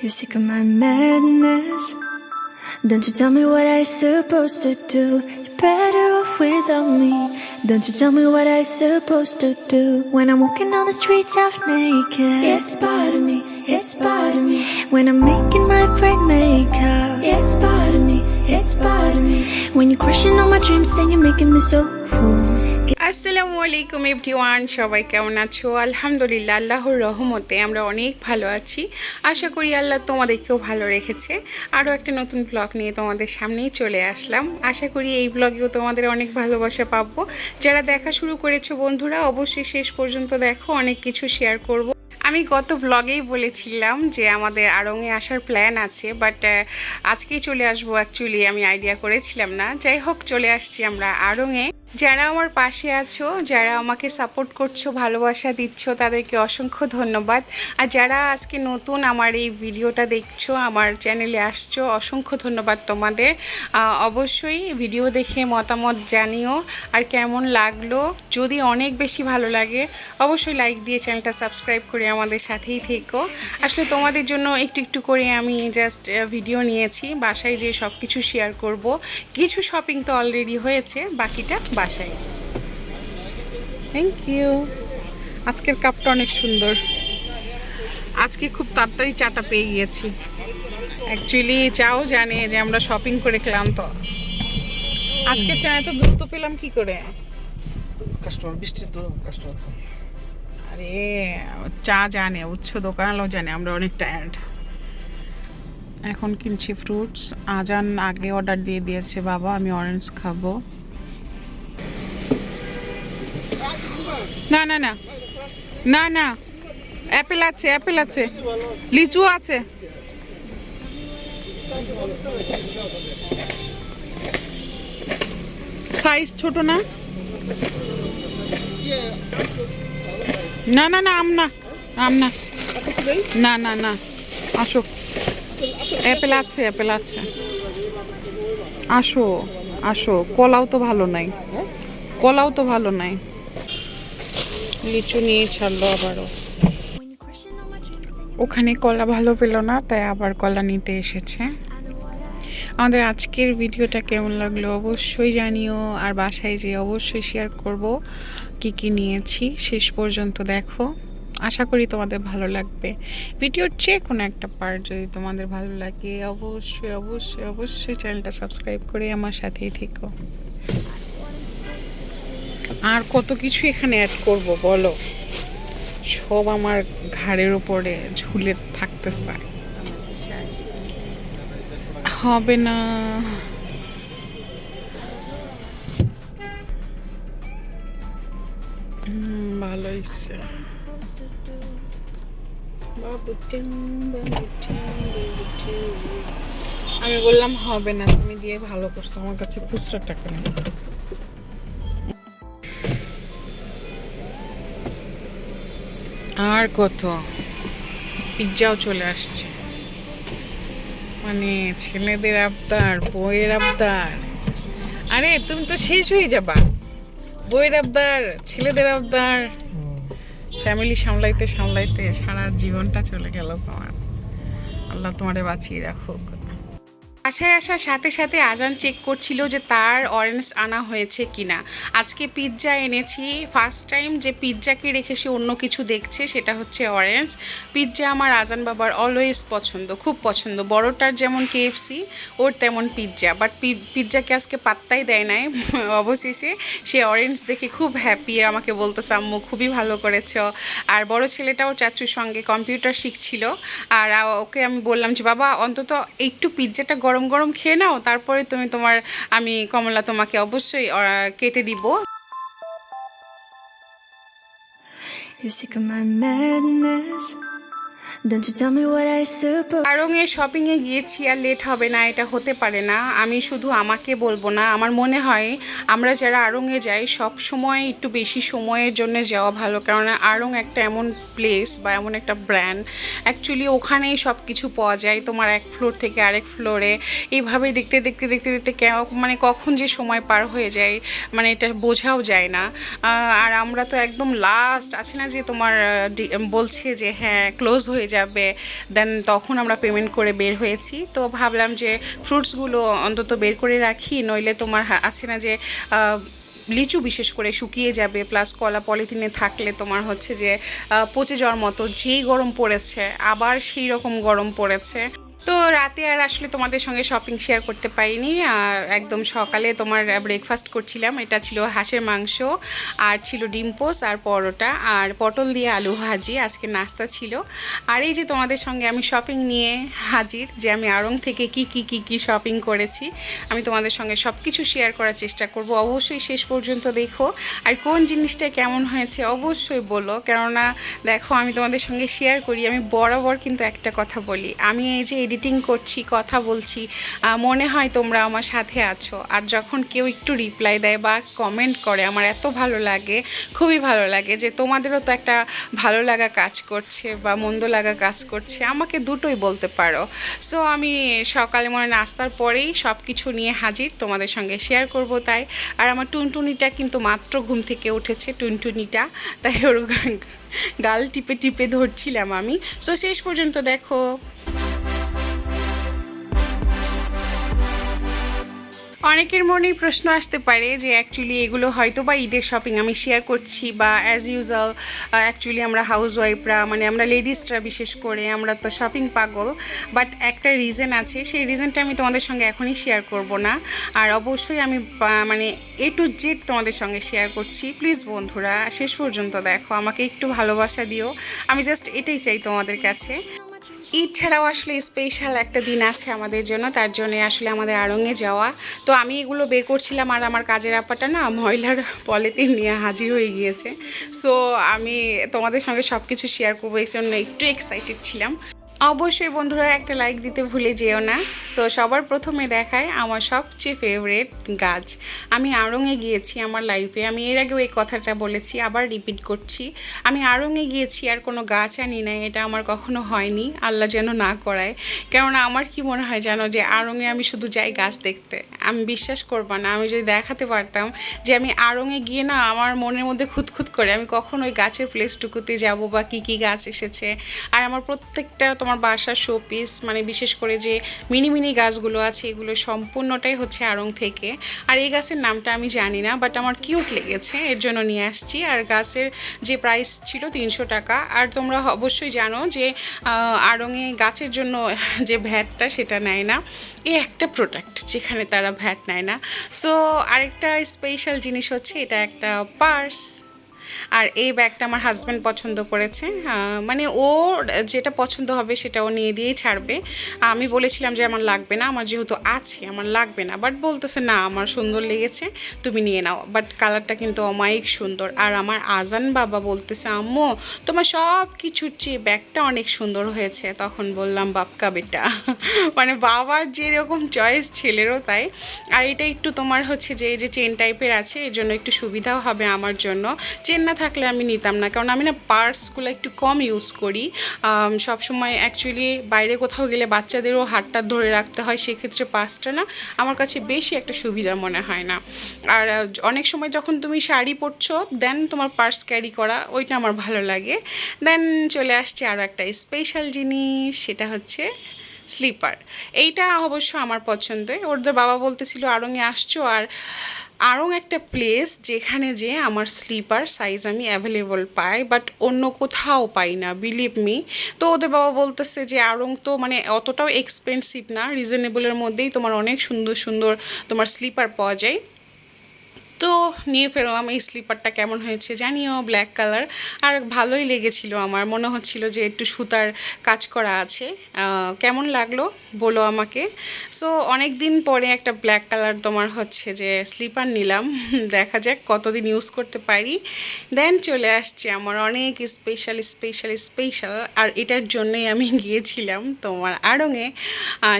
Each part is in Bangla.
You're sick of my madness. Don't you tell me what I'm supposed to do. You're better off without me. Don't you tell me what I'm supposed to do. When I'm walking on the streets half naked. It's part of me. It's part of me. When I'm making my break makeup. It's part of me. It's part of me. When you're crushing all my dreams and you're making me so full. আসসালামু আলাইকুম এভরিওয়ান, সবাই কেমন আছো? আলহামদুলিল্লাহ, আল্লাহর রহমতে আমরা অনেক ভালো আছি। আশা করি আল্লাহ তোমাদেরকেও ভালো রেখেছে। আরও একটা নতুন ব্লগ নিয়ে তোমাদের সামনেই চলে আসলাম। আশা করি এই ব্লগেও তোমাদের অনেক ভালোবাসা পাবো। যারা দেখা শুরু করেছ বন্ধুরা, অবশ্যই শেষ পর্যন্ত দেখো, অনেক কিছু শেয়ার করব। আমি গত ব্লগেই বলেছিলাম যে আমাদের আড়ংয়ে আসার প্ল্যান আছে বাট আজকেই চলে আসব অ্যাকচুয়ালি আমি আইডিয়া করেছিলাম না। যাই হোক, চলে আসছি আমরা আড়ংয়ে যারা আমার পাশে আছো, যারা আমাকে সাপোর্ট করছ, ভালোবাসা দিচ্ছ, তাদেরকে অসংখ্য ধন্যবাদ। আর যারা আজকে নতুন আমার এই ভিডিওটা দেখছ, আমার চ্যানেলে আসছো, অসংখ্য ধন্যবাদ তোমাদের। অবশ্যই ভিডিও দেখে মতামত জানিও, আর কেমন লাগল, যদি অনেক বেশি ভালো লাগে, অবশ্যই লাইক দিয়ে চ্যানেলটা সাবস্ক্রাইব করে আমাদের সাথেই থেকো। আসলে তোমাদের জন্য একটু একটু করে আমি জাস্ট ভিডিও নিয়েছি, বাসায় যেয়ে সব কিছু শেয়ার করব। কিছু শপিং তো অলরেডি হয়েছে, বাকিটা বাসায়। থ্যাংক ইউ আজকের কাপটা অনেক সুন্দর। আজকে খুব তাড়াতাড়ি চাটা পেয়ে গিয়েছি। অ্যাকচুয়ালি চাও জানে যে আমরা শপিং করে ক্লান্ত। আজকে চা এত দ্রুত পেলাম কি করে? কাস্টমার বৃষ্টি তো কাস্টমার আরে চা জানে উচ্চ দোকানও জানে আমরা অনেক টায়ার্ড এখন কিনছি ফ্রুটস আজান আগে অর্ডার দিয়ে দিয়েছে বাবা আমি অরেঞ্জ খাব। না না না। না না। অ্যাপেল আছে অ্যাপেল আছে। লিচু আছে। সাইজ ছোট না? না না না, আম না। আম না। না না না। আসো। অ্যাপেল আছে অ্যাপেল আছে। আসো আসো। কলাও তো ভালো নাই। কলাও তো ভালো নাই। লিচু নিয়ে ছাড়লো আবারও। ওখানে কলা ভালো পেল না, তাই আবার কলা নিতে এসেছে। আমাদের আজকের ভিডিওটা কেমন লাগল অবশ্যই জানিও, আর বাসায় যেয়ে অবশ্যই শেয়ার করব, কি কি নিয়েছি শেষ পর্যন্ত দেখো। আশা করি তোমাদের ভালো লাগবে। ভিডিওর যে কোনো একটা পার্ট যদি তোমাদের ভালো লাগে, অবশ্যই অবশ্যই অবশ্যই চ্যানেলটা সাবস্ক্রাইব করে আমার সাথেই থেকো। আর কত কিছু এখানে অ্যাড করব, বলো? সব আমার ঘাড়ের উপরে ঝুলে থাকতে চায় হবে না। আমি বললাম হবে না, তুমি দিয়ে ভালো করছ, আমার কাছে খুচরা টাকা নেই। আর কত? পিৎজাও চলে আসছে। মানে ছেলেদের আবদার বইয়ের আবদার। আরে তুমি তো শেষ হয়ে যাবা। বইয়ের আবদার ছেলেদের আবদার। ফ্যামিলি সামলাইতে সামলাইতে সারা জীবনটা চলে গেল তোমার। আল্লাহ তোমারে বাঁচিয়ে রাখুক। বাসায় আসার সাথে সাথে আজান চেক করছিল যে তার অরেঞ্জ আনা হয়েছে কিনা। আজকে পিৎজা এনেছি। ফার্স্ট টাইম যে পিৎজাকে রেখে সে অন্য কিছু দেখছে, সেটা হচ্ছে অরেঞ্জ পিৎজা আমার আজান বাবার অলওয়েজ পছন্দ, খুব পছন্দ। বড়টার যেমন কেএফসি ওর তেমন পিৎজা বাট পিৎজাকে আজকে পাত্তাই দেয় নাই। অবশেষে সে অরেঞ্জ দেখে খুব হ্যাপি আমাকে বলতেছে, আম্মু, খুবই ভালো করেছ। আর বড় ছেলেটাও চাচুর সঙ্গে কম্পিউটার শিখছিল। আর ওকে আমি বললাম যে, বাবা, অন্তত একটু পিৎজাটা গরম গরম গরম খেয়ে নাও, তারপরে তুমি তোমার, আমি কমলা তোমাকে অবশ্যই কেটে দিব You're sick of my madness. আড়ংয়ে শপিংয়ে গিয়েছি আর লেট হবে না, এটা হতে পারে না। আমি শুধু আমাকে বলব না, আমার মনে হয় আমরা যারা আড়ংয়ে যাই, সব সময় একটু বেশি সময়ের জন্য যাওয়া ভালো। কেননা আড়ং একটা এমন প্লেস বা এমন একটা ব্র্যান্ড অ্যাকচুয়ালি ওখানেই সব কিছু পাওয়া যায়, তোমার এক ফ্লোর থেকে আরেক ফ্লোরে এইভাবে দেখতে দেখতে দেখতে দেখতে মানে কখন যে সময় পার হয়ে যায় মানে এটা বোঝাও যায় না। আর আমরা তো একদম লাস্ট আছে না যে তোমার বলছে যে হ্যাঁ ক্লোজ হয়ে যাবে দেন তখন আমরা পেমেন্ট করে বের হয়েছি। তো ভাবলাম যে ফ্রুটসগুলো অন্তত বের করে রাখি, নইলে তোমার আছে না যে লিচু বিশেষ করে শুকিয়ে যাবে প্লাস কলা পলিথিনে থাকলে তোমার হচ্ছে যে পচে যাওয়ার মতো যেই গরম পড়েছে, আবার সেই রকম গরম পড়েছে। রাতে আর আসলে তোমাদের সঙ্গে শপিং শেয়ার করতে পারিনি। আর একদম সকালে তোমার ব্রেকফাস্ট করছিলাম। এটা ছিল হাঁসের মাংস, আর ছিল ডিম পোস, আর পরোটা, আর পটল দিয়ে আলু ভাজি। আজকে নাস্তা ছিল। আর এই যে তোমাদের সঙ্গে আমি শপিং নিয়ে হাজির, যে আমি আড়ং থেকে কি কি কি কি শপিং করেছি, আমি তোমাদের সঙ্গে সব কিছু শেয়ার করার চেষ্টা করব। অবশ্যই শেষ পর্যন্ত দেখো। আর কোন জিনিসটা কেমন হয়েছে অবশ্যই বলো। কেননা দেখো, আমি তোমাদের সঙ্গে শেয়ার করি, আমি বরাবর কিন্তু একটা কথা বলি। আমি এই যে এডিটিং করছি, কথা বলছি মনে হয় তোমরা আমার সাথে আছো। আর যখন কেউ একটু রিপ্লাই দেয় বা কমেন্ট করে, আমার এত ভালো লাগে, খুবই ভালো লাগে যে তোমাদেরও তো একটা ভালো লাগা কাজ করছে বা মন্দ লাগা কাজ করছে, আমাকে দুটোই বলতে পারো। সো আমি সকালে মনে নাস্তার পরেই সব কিছু নিয়ে হাজির, তোমাদের সঙ্গে শেয়ার করব তাই। আর আমার টুনটুনিটা কিন্তু মাত্র ঘুম থেকে উঠেছে, টুনটুনিটা। তাই ওর গাল টিপে টিপে ধরছিলাম আমি। সো শেষ পর্যন্ত দেখো। অনেকের মনেই প্রশ্ন আসতে পারে যে অ্যাকচুয়ালি এগুলো হয়তো বা ঈদের শপিং আমি শেয়ার করছি বা অ্যাজ ইউজুয়াল অ্যাকচুয়ালি আমরা হাউস ওয়াইফরা মানে আমরা লেডিসরা বিশেষ করে, আমরা তো শপিং পাগল বাট একটা রিজন আছে, সেই রিজনটা আমি তোমাদের সঙ্গে এখনই শেয়ার করব না। আর অবশ্যই আমি মানে এ টু জেড তোমাদের সঙ্গে শেয়ার করছি। প্লিজ বন্ধুরা, শেষ পর্যন্ত দেখো, আমাকে একটু ভালোবাসা দিও। আমি জাস্ট এটাই চাই তোমাদের কাছে। ঈদ ছাড়াও আসলে স্পেশাল একটা দিন আছে আমাদের জন্য, তার জন্য আসলে আমাদের আড়ঙে যাওয়া। তো আমি এগুলো বের করছিলাম আর আমার কাজের আপাটা না ময়লার পলিথিন নিয়ে হাজির হয়ে গিয়েছে। সো আমি তোমাদের সঙ্গে সব কিছু শেয়ার করব এই জন্য একটু এক্সাইটেড ছিলাম। অবশ্যই বন্ধুরা একটা লাইক দিতে ভুলে যেও না। সো সবার প্রথমে দেখায় আমার সবচেয়ে ফেভারেট গাছ। আমি আড়ংয়ে গিয়েছি আমার লাইফে আমি এর আগেও এই কথাটা বলেছি, আবার রিপিট করছি। আমি আড়ংয়ে গিয়েছি, আর কোনো গাছ আনি নাই, এটা আমার কখনো হয়নি। আল্লাহ যেন না করায়। কেননা আমার কি মনে হয় জানো যে আড়ংয়ে আমি শুধু যাই গাছ দেখতে। আমি বিশ্বাস করব না। আমি যদি দেখাতে পারতাম যে, আমি আড়ংয়ে গিয়ে না আমার মনের মধ্যে খুঁতখুত করে, আমি কখন ওই গাছের প্লেসটুকুতে যাব বা কি কি গাছ এসেছে। আর আমার প্রত্যেকটা তোমার বাসার শোপিস মানে বিশেষ করে যে মিনি মিনি গাছগুলো আছে, এগুলো সম্পূর্ণটাই হচ্ছে আড়ং থেকে। আর এই গাছের নামটা আমি জানি না বাট আমার কিউট লেগেছে, এর জন্য নিয়ে আসছি। আর গাছের যে প্রাইস ছিল তিনশো টাকা, আর তোমরা অবশ্যই জানো যে আড়ংয়ে গাছের জন্য যে ভ্যাটটা সেটা নেয় না এই একটা প্রোডাক্ট যেখানে তারা ভ্যাট নেয় না। সো আরেকটা স্পেশাল জিনিস হচ্ছে, এটা একটা পার্স আর এই ব্যাগটা আমার হাজব্যান্ড পছন্দ করেছে। মানে ওর যেটা পছন্দ হবে সেটা ও নিয়ে দিয়েই ছাড়বে। আমি বলেছিলাম যে আমার লাগবে না, আমার যেহেতু আছে, আমার লাগবে না। বাট বলতেছে, না, আমার সুন্দর লেগেছে, তুমি নিয়ে নাও। বাট কালারটা কিন্তু অমায়িক সুন্দর। আর আমার আজান বাবা বলতেছে, আম্মু, তোমার সব কিছুর চেয়ে ব্যাগটা অনেক সুন্দর হয়েছে। তখন বললাম, বাপকা বেটা। মানে বাবার যেরকম চয়েস ছেলেরও তাই। আর এটা একটু তোমার হচ্ছে যে, এই যে চেন টাইপের আছে, এর জন্য একটু সুবিধাও হবে আমার জন্য। চেন না থাকলে আমি নিতাম না। কারণ আমি না পার্সগুলো একটু কম ইউজ করি। সব সময় অ্যাকচুয়ালি বাইরে কোথাও গেলে বাচ্চাদেরও হাতটা ধরে রাখতে হয়, সেক্ষেত্রে পার্সটা না আমার কাছে বেশি একটা সুবিধা মনে হয় না। আর অনেক সময় যখন তুমি শাড়ি পরছো দেন তোমার পার্স ক্যারি করা, ওইটা আমার ভালো লাগে। দেন চলে আসছে আরও একটা স্পেশাল জিনিস, সেটা হচ্ছে স্লিপার এইটা অবশ্য আমার পছন্দের। ওদের বাবা বলতেছিল আড়ংয়ে আসছো আর আরং একটা প্লেস যেখানে যে আমার স্লিপার সাইজ আমি অ্যাভেলেবল পাই বাট অন্য কোথাও পাই না বিলিভ মি তো ওদের বাবা বলতেছে যে আরং তো মানে অতটাও এক্সপেন্সিভ না রিজনেবলের মধ্যেই তোমার অনেক সুন্দর সুন্দর তোমার স্লিপার পাওয়া যায়। তো নিয়ে ফেললাম এই স্লিপারটা কেমন হয়েছে জানিও ব্ল্যাক কালার আর ভালোই লেগেছিল আমার, মনে হচ্ছিল যে একটু সুতার কাজ করা আছে। কেমন লাগল বলো আমাকে? সো অনেক দিন পরে একটা ব্ল্যাক কালার তোমার হচ্ছে যে স্লিপার নিলাম। দেখা যাক কতদিন ইউজ করতে পারি। দেন চলে আসছে আমার অনেক স্পেশাল স্পেশাল স্পেশাল আর এটার জন্যই আমি গিয়েছিলাম তোমার আড়ঙে।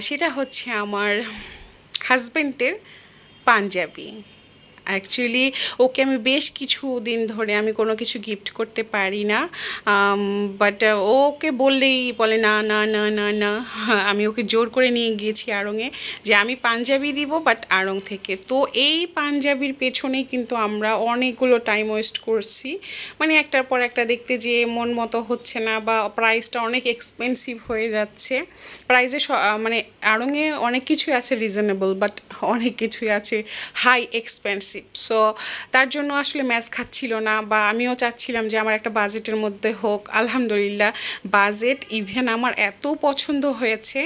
সেটা হচ্ছে আমার হাজব্যান্ডের পাঞ্জাবি। অ্যাকচুয়ালি ওকে আমি বেশ কিছু দিন ধরে আমি কোনো কিছু গিফট করতে পারি না। বাট ওকে বললেই বলে, না না না না না। আমি ওকে জোর করে নিয়ে গিয়েছি আড়ংয়ে যে আমি পাঞ্জাবি দিব বাট আড়ং থেকে। তো এই পাঞ্জাবির পেছনেই কিন্তু আমরা অনেকগুলো টাইম ওয়েস্ট করছি। মানে একটার পর একটা দেখতে যে মন মতো হচ্ছে না বা প্রাইসটা অনেক এক্সপেন্সিভ হয়ে যাচ্ছে। প্রাইসে মানে আড়ংয়ে অনেক কিছুই আছে রিজনেবল বাট অনেক কিছুই আছে হাই এক্সপেন্সিভ সো তার জন্য আসলে ম্যাচ খাচ্ছিল না বা আমিও চাচ্ছিলাম যে আমার একটা বাজেটের মধ্যে হোক। আলহামদুলিল্লাহ বাজেট ইভেন আমার এত পছন্দ হয়েছে।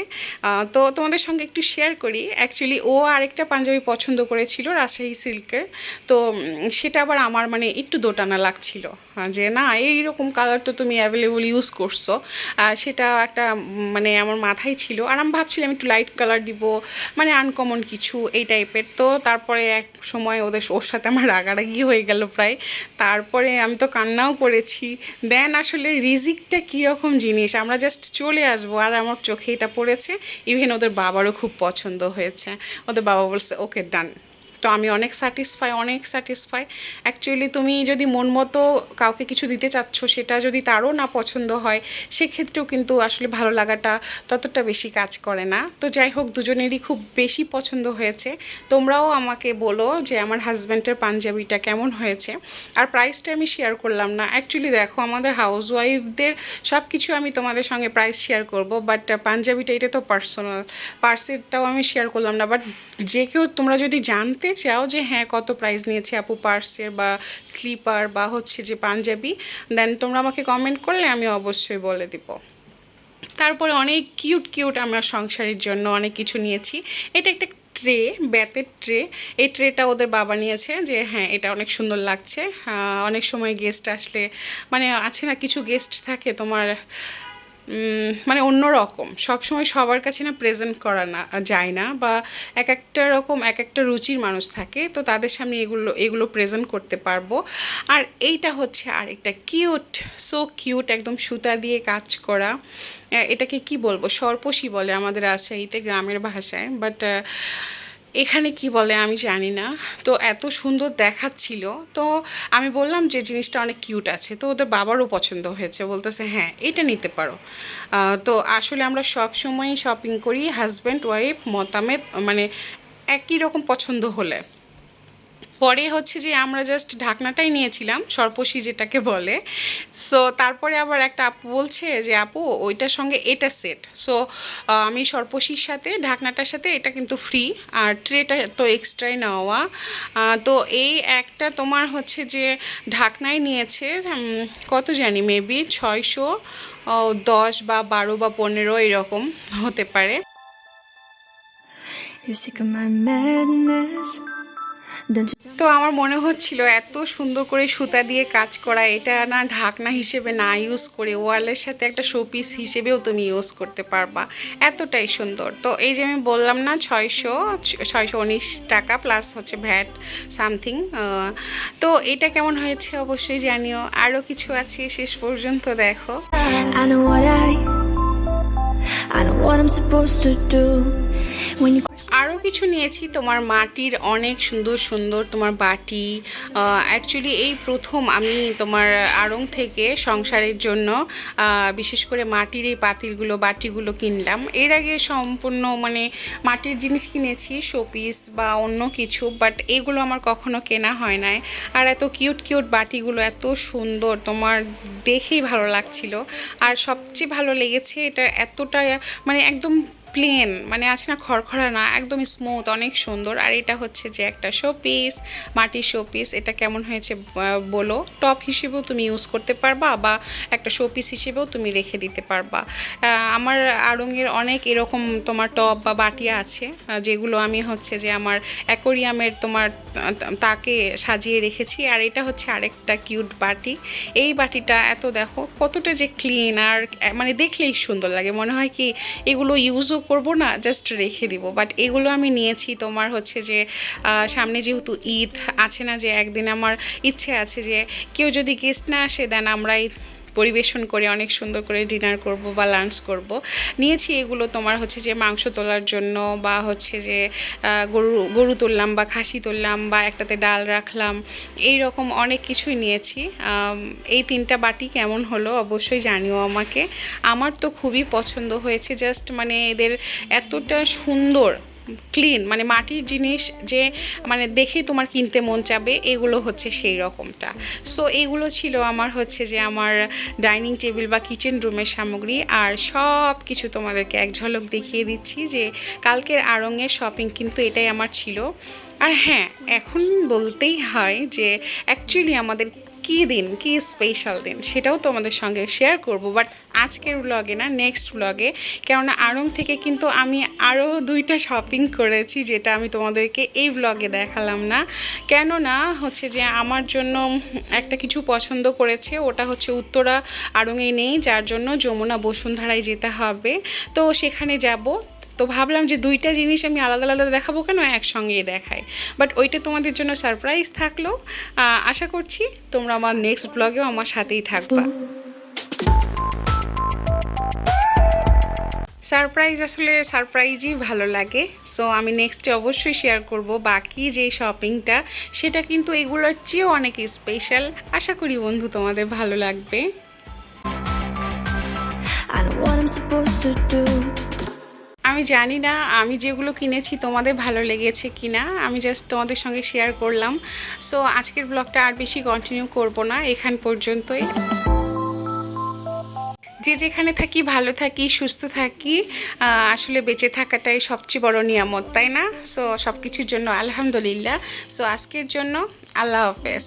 তো তোমাদের সঙ্গে একটু শেয়ার করি। অ্যাকচুয়ালি ও আরেকটা পাঞ্জাবি পছন্দ করেছিল, রাজশাহী সিল্কের। তো সেটা আবার আমার মানে একটু দোটানা লাগছিল। যে না, এইরকম কালার তো তুমি অ্যাভেলেবল ইউজ করছ। সেটা একটা মানে আমার মাথায় ছিল। আর আমি ভাবছিলাম একটু লাইট কালার দিব মানে আনকমন কিছু, এই টাইপের তো তারপরে এক সময় ওদের ওর সাথে আমার রাগারাগি হয়ে গেল প্রায়। তারপরে আমি তো কান্নাও করেছি। দেন আসলে রিজিকটা কীরকম জিনিস? আমরা জাস্ট চলে আসব আর আমার চোখে এটা পড়েছে। ইভেন ওদের বাবারও খুব পছন্দ হয়েছে। ওদের বাবা বলছে ওকে ডান তো আমি অনেক স্যাটিসফাই অনেক স্যাটিসফাই অ্যাকচুয়ালি তুমি যদি মন মতো কাউকে কিছু দিতে চাচ্ছ, সেটা যদি তারও না পছন্দ হয়, সেক্ষেত্রেও কিন্তু আসলে ভালো লাগাটা ততটা বেশি কাজ করে না। তো যাই হোক, দুজনেরই খুব বেশি পছন্দ হয়েছে। তোমরাও আমাকে বলো যে আমার হাজব্যান্ডের পাঞ্জাবিটা কেমন হয়েছে। আর প্রাইসটা আমি শেয়ার করলাম না। অ্যাকচুয়ালি দেখো, আমাদের হাউস ওয়াইফদের সব কিছু আমি তোমাদের সঙ্গে প্রাইস শেয়ার করব বাট পাঞ্জাবিটা এটা তো পার্সোনাল পার্সেরটাও আমি শেয়ার করলাম না বাট যে কেউ তোমরা যদি জানতে চাও যে হ্যাঁ কত প্রাইস নিয়েছে আপু পার্সের বা স্লিপার বা হচ্ছে যে পাঞ্জাবি দেন তোমরা আমাকে কমেন্ট করলে আমি অবশ্যই বলে দিব। তারপরে অনেক কিউট কিউট আমরা সংসারের জন্য অনেক কিছু নিয়েছি। এটা একটা ট্রে ব্যাতের ট্রে এই ট্রেটা ওদের বাবা নিয়েছে যে হ্যাঁ এটা অনেক সুন্দর লাগছে। অনেক সময় গেস্ট আসলে মানে আছে না, কিছু গেস্ট থাকে তোমার মানে অন্য রকম। সবসময় সবার কাছে না প্রেজেন্ট করা না, যায় না বা এক একটা রকম, এক একটা রুচির মানুষ থাকে, তো তাদের সামনে এগুলো এগুলো প্রেজেন্ট করতে পারব। আর এইটা হচ্ছে আরেকটা কিউট সো কিউট একদম সুতা দিয়ে কাজ করা। এটাকে কি বলব? সর্পসী বলে আমাদের রাজশাহীতে, গ্রামের ভাষায় বাট এখানে কি বলে আমি জানি না। তো এত সুন্দর দেখাচ্ছিল। তো আমি বললাম যে জিনিসটা অনেক কিউট আছে। তো ওদের বাবারও পছন্দ হয়েছে। বলতেছে হ্যাঁ এটা নিতে পারো। তো আসলে আমরা সব সময় শপিং করি। হাজব্যান্ড ওয়াইফ মতামত মানে একই রকম পছন্দ হলে। পরে হচ্ছে যে আমরা জাস্ট ঢাকনাটাই নিয়েছিলাম, সর্পসী যেটাকে বলে। সো তারপরে আবার একটা আপু বলছে যে, আপু, ওইটার সঙ্গে এটা সেট সো আমি সর্পসীর সাথে, ঢাকনাটার সাথে এটা কিন্তু ফ্রি আর ট্রেটা তো এক্সট্রাই নেওয়া। তো এই একটা তোমার হচ্ছে যে ঢাকনাই নিয়েছে কত জানি মেবি ছয়শো দশ বা বারো বা পনেরো এরকম হতে পারে। You're sick of my madness. তো আমার মনে হচ্ছিল এত সুন্দর করে সুতা দিয়ে কাজ করা এটা না ঢাকনা হিসেবে না ইউজ করে ওয়ালের সাথে একটা শোপিস হিসেবেও তুমি ইউজ করতে পারবা। এতটাই সুন্দর। তো এই যে আমি বললাম না ছয়শো ছয়শো উনিশ টাকা প্লাস হচ্ছে ভ্যাট সামথিং তো এটা কেমন হয়েছে অবশ্যই জানিও। আরও কিছু আছে শেষ পর্যন্ত দেখো। I know what I'm supposed to do. When you আরও কিছু নিয়েছি। তোমার মাটির অনেক সুন্দর সুন্দর তোমার বাটি। অ্যাকচুয়ালি এই প্রথম আমি তোমার আড়ং থেকে সংসারের জন্য বিশেষ করে মাটির এই পাতিলগুলো, বাটিগুলো কিনলাম। এর আগে সম্পূর্ণ মানে মাটির জিনিস কিনেছি শোপিস বা অন্য কিছু বাট এগুলো আমার কখনো কেনা হয় নাই। আর এত কিউট কিউট বাটিগুলো, এত সুন্দর, তোমার দেখেই ভালো লাগছিল। আর সবচেয়ে ভালো লেগেছে এটা এতটা মানে একদম প্লেন মানে আছে না খড়খড়া না একদম স্মুথ অনেক সুন্দর। আর এটা হচ্ছে যে একটা শোপিস মাটির শোপিস এটা কেমন হয়েছে বলো? টপ হিসেবেও তুমি ইউজ করতে পারবা বা একটা শোপিস হিসেবেও তুমি রেখে দিতে পারবা। আমার আড়ঙের অনেক এরকম তোমার টপ বা বাটি আছে যেগুলো আমি হচ্ছে যে আমার অ্যাকোরিয়ামের তোমার তাকে সাজিয়ে রেখেছি। আর এটা হচ্ছে আরেকটা কিউট বাটি। এই বাটিটা, এত দেখো, কতটা যে ক্লিন আর মানে দেখলেই সুন্দর লাগে। মনে হয় কি, এগুলো ইউজও করব না জাস্ট রেখে দিব। বাট এগুলো আমি নিয়েছি তোমার হচ্ছে যে সামনে যেহেতু ঈদ আছে না যে, একদিন আমার ইচ্ছে আছে যে, কেউ যদি গেস্ট না আসে দেন আমরা পরিবেশন করে অনেক সুন্দর করে ডিনার করব বা লাঞ্চ করব। নিয়েছি এগুলো তোমার হচ্ছে যে মাংস তোলার জন্য বা হচ্ছে যে গরু গরু তুললাম বা খাসি তুললাম বা একটাতে ডাল রাখলাম এই রকম অনেক কিছুই নিয়েছি। এই তিনটা বাটি কেমন হলো অবশ্যই জানিও আমাকে। আমার তো খুবই পছন্দ হয়েছে জাস্ট মানে এদের এতটা সুন্দর ক্লিন মানে মাটির জিনিস যে মানে দেখেই তোমার কিনতে মন চাবে, এগুলো হচ্ছে সেই রকমটা। সো এগুলো ছিল আমার হচ্ছে যে আমার ডাইনিং টেবিল বা কিচেন রুমের সামগ্রী, আর সব কিছু তোমাদেরকে এক ঝলক দেখিয়ে দিচ্ছি যে, কালকের আড়ংয়ের শপিং কিন্তু এটাই আমার ছিল। আর হ্যাঁ এখন বলতেই হয় যে অ্যাকচুয়ালি আমাদের কী দিন, কী স্পেশাল দিন, সেটাও তোমাদের সঙ্গে শেয়ার করব। বাট আজকের ব্লগে না নেক্সট ব্লগে কেননা আড়ং থেকে কিন্তু আমি আরও দুইটা শপিং করেছি, যেটা আমি তোমাদেরকে এই ব্লগে দেখালাম না। কেননা হচ্ছে যে আমার জন্য একটা কিছু পছন্দ করেছে, ওটা হচ্ছে উত্তরা আড়ংয়ে নেই, যার জন্য যমুনা বসুন্ধরায় যেতে হবে। তো সেখানে যাব। তো ভাবলাম যে দুইটা জিনিস আমি আলাদা আলাদা দেখাবো কেন? একসঙ্গেই দেখাই। বাট ওইটা তোমাদের জন্য সারপ্রাইজ থাকল। আশা করছি তোমরা আমার নেক্সট ব্লগেও আমার সাথেই থাকবা। সারপ্রাইজ আসলে সারপ্রাইজই ভালো লাগে। সো আমি নেক্সটে অবশ্যই শেয়ার করব বাকি যে শপিংটা সেটা কিন্তু এগুলোর চেয়েও অনেক স্পেশাল আশা করি বন্ধু, তোমাদের ভালো লাগবে। আমি জানি না, আমি যেগুলো কিনেছি তোমাদের ভালো লেগেছে কি না আমি জাস্ট তোমাদের সঙ্গে শেয়ার করলাম। সো আজকের ব্লগটা আর বেশি কন্টিনিউ করব না, এখান পর্যন্তই। যে যেখানে থাকি, ভালো থাকি, সুস্থ থাকি আসলে বেঁচে থাকাটাই সবচেয়ে বড় নিয়ামত, তাই না? সো সব কিছুর জন্য আলহামদুলিল্লাহ। সো আজকের জন্য আল্লাহ হাফেজ।